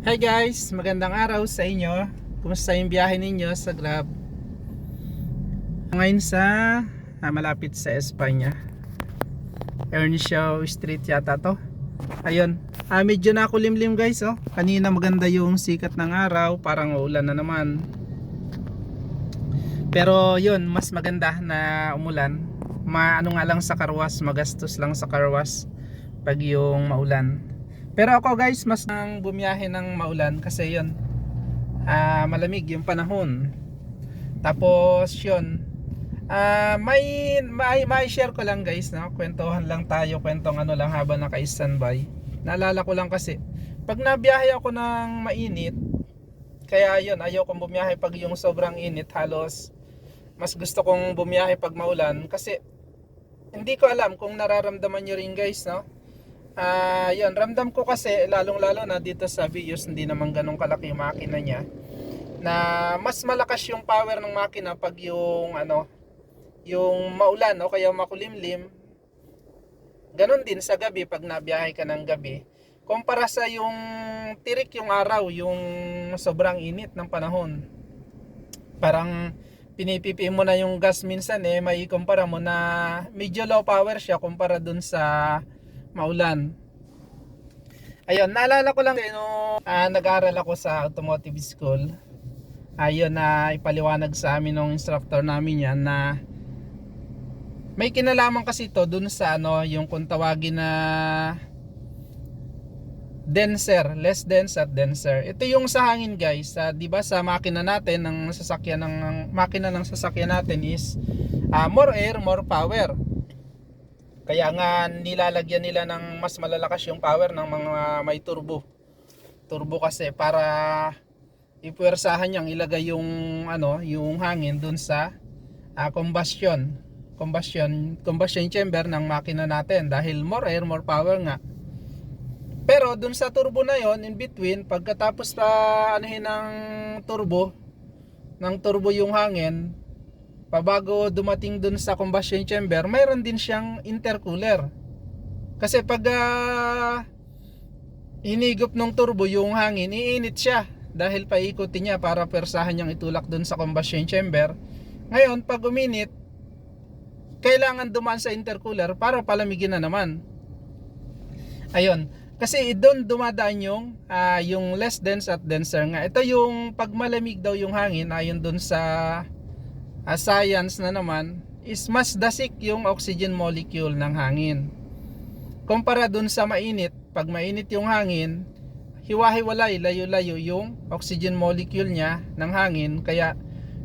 Hi guys, magandang araw sa inyo. Kumusta yung biyahe ninyo sa Grab? Ngayon sa ah, malapit sa Espanya. Earnshaw Street yata to. Ayun, ah, medyo nakulimlim guys oh. Kanina maganda yung sikat ng araw, parang uulan na naman. Pero yun, mas maganda na umulan. Maano nga lang sa karwas, magastos lang sa karwas pag yung maulan. Pero ako guys, mas nang bumiyahe ng maulan kasi yun, ah, malamig yung panahon. Tapos yun, ah, may, may, may share ko lang guys, no? kwentuhan lang tayo, kwentong ano lang habang naka-standby. Naalala ko lang kasi, pag nabiyahe ako ng mainit, kaya yun, ayaw kong bumiyahe pag yung sobrang init, halos mas gusto kong bumiyahe pag maulan kasi hindi ko alam kung nararamdaman nyo rin guys, no? Ah, yun, ramdam ko kasi lalong-lalo na dito sa Vios hindi naman ganun kalaki yung makina niya. Na mas malakas yung power ng makina pag yung ano yung maulan o kaya makulimlim. Ganun din sa gabi pag nabiyahe ka ng gabi. Kumpara sa yung tirik yung araw yung sobrang init ng panahon. Parang pinipipi mo na yung gas minsan eh may kumpara mo na medyo low power siya kumpara dun sa maulan. Ayun, naalala ko lang eh, no, ah, nag-aaral ako sa automotive school. Ayun na ipaliwanag sa amin ng instructor namin yan na may kinalaman kasi ito dun sa ano, yung kung tawagin na denser, less dense at denser. Ito yung sa hangin guys, sa 'di ba sa makina natin ng sasakyan ng makina ng sasakyan natin is ah, more air, more power. Kaya nga nilalagyan nila ng mas malalakas yung power ng mga may turbo. Turbo kasi para ipuwersahan niyang ilagay yung ano, yung hangin dun sa ah, combustion. Combustion, combustion chamber ng makina natin dahil more air, more power nga. Pero dun sa turbo na yon in between, pagkatapos pa anuhin ng turbo, ng turbo yung hangin, pabago dumating dun sa combustion chamber, mayroon din siyang intercooler. Kasi pag ah, hinigop ng turbo yung hangin, iinit siya dahil paikutin niya para persahan niyang itulak dun sa combustion chamber. Ngayon, pag uminit, kailangan dumaan sa intercooler para palamigin na naman. Ayun, kasi doon dumadaan yung ah, yung less dense at denser nga. Ito yung pag malamig daw yung hangin ayon doon sa ah, science na naman is mas dasik yung oxygen molecule ng hangin. Kumpara doon sa mainit, pag mainit yung hangin, hiwa-hiwalay, layo-layo yung oxygen molecule niya ng hangin. Kaya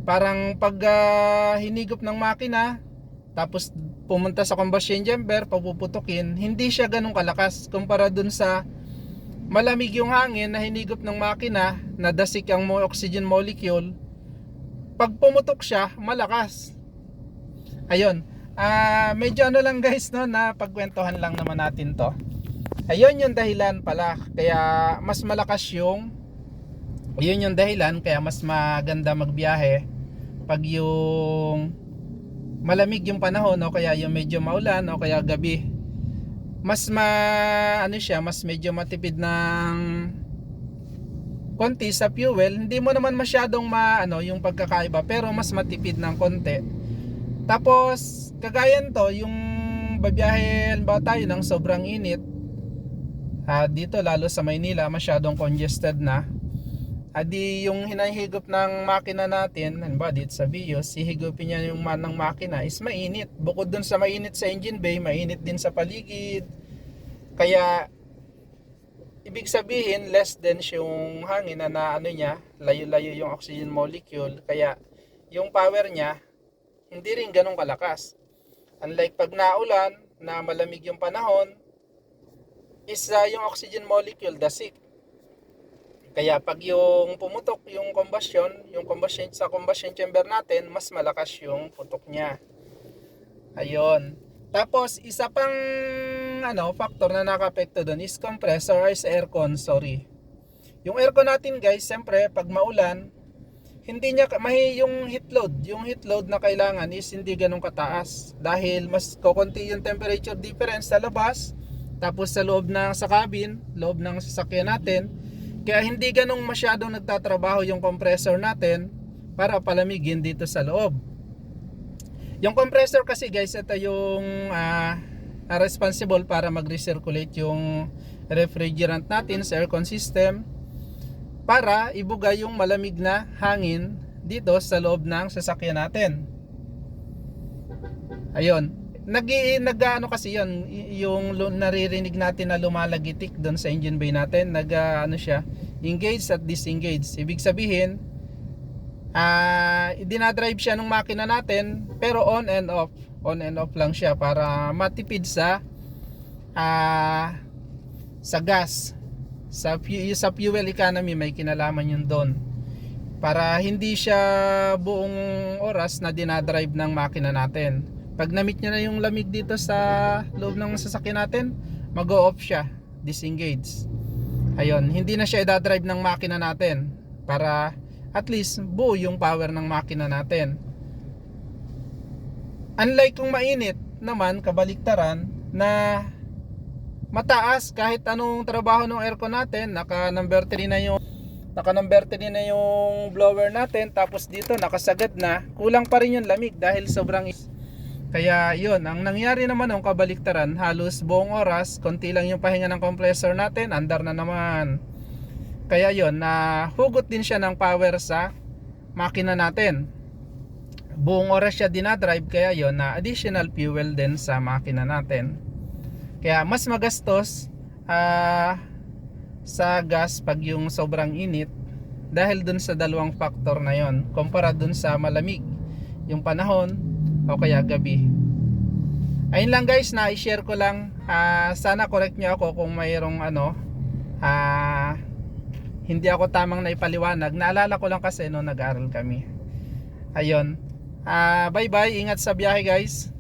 parang pag ah, hinigop ng makina, tapos pumunta sa combustion chamber, papuputukin, hindi siya ganun kalakas kumpara dun sa malamig yung hangin na hinigop ng makina na dasik ang oxygen molecule. Pag pumutok siya, malakas. Ayun. Ah, medyo ano lang guys no na pagkwentuhan lang naman natin to. Ayun yung dahilan pala kaya mas malakas yung yun yung dahilan kaya mas maganda magbiyahe pag yung malamig yung panahon o kaya yung medyo maulan o kaya gabi mas ma ano siya mas medyo matipid ng konti sa fuel hindi mo naman masyadong ma ano yung pagkakaiba pero mas matipid ng konti tapos kagaya to yung babiyahe ba tayo ng sobrang init ah, dito lalo sa Maynila masyadong congested na adi yung hinahigop ng makina natin, halimbawa dito sa Vios, hihigupin niya yung man ng makina is mainit. Bukod dun sa mainit sa engine bay, mainit din sa paligid. Kaya ibig sabihin less dense yung hangin na, na ano niya, layo-layo yung oxygen molecule. Kaya yung power niya hindi rin ganun kalakas. Unlike pag naulan na malamig yung panahon, is uh, yung oxygen molecule dasik. Kaya pag yung pumutok yung combustion, yung combustion sa combustion chamber natin, mas malakas yung putok niya. Ayun. Tapos isa pang ano factor na nakapekto doon is compressor or is aircon, sorry. Yung aircon natin guys, siyempre pag maulan, hindi niya mahi yung heat load, yung heat load na kailangan is hindi ganun kataas dahil mas kokonti yung temperature difference sa labas tapos sa loob ng sa cabin, loob ng sasakyan natin Kaya hindi ganong masyadong nagtatrabaho yung compressor natin para palamigin dito sa loob. Yung compressor kasi guys, ito yung ah, ah, responsible para mag-recirculate yung refrigerant natin sa aircon system para ibugay yung malamig na hangin dito sa loob ng sasakyan natin. Ayun. Nag, nag ano kasi yun, y- yung naririnig natin na lumalagitik doon sa engine bay natin, nag ah, ano siya, engage at disengage. Ibig sabihin, ah dinadrive siya ng makina natin, pero on and off. On and off lang siya para matipid sa ah sa gas. Sa, sa fuel economy may kinalaman yun doon. Para hindi siya buong oras na dinadrive ng makina natin. Pag na-meet niya na yung lamig dito sa loob ng sasakyan natin, mag-off siya, disengage. Ayun, hindi na siya idadrive ng makina natin para at least buo yung power ng makina natin. Unlike kung mainit naman, kabaliktaran, na mataas kahit anong trabaho ng aircon natin, naka number 3 na yung naka number 3 na yung blower natin tapos dito nakasagad na, kulang pa rin yung lamig dahil sobrang kaya yun, ang nangyari naman ng kabaliktaran, halos buong oras, konti lang yung pahinga ng compressor natin, andar na naman. Kaya yun, na hugot din siya ng power sa makina natin. Buong oras siya dinadrive, kaya yun, na additional fuel din sa makina natin. Kaya mas magastos ah, sa gas pag yung sobrang init dahil dun sa dalawang factor na yon kumpara dun sa malamig yung panahon o kaya gabi. Ayun lang guys na i-share ko lang. Ah, sana correct nyo ako kung mayroong ano ah, hindi ako tamang naipaliwanag. Naalala ko lang kasi no nag-aral kami. Ayun Ah, bye bye ingat sa biyahe guys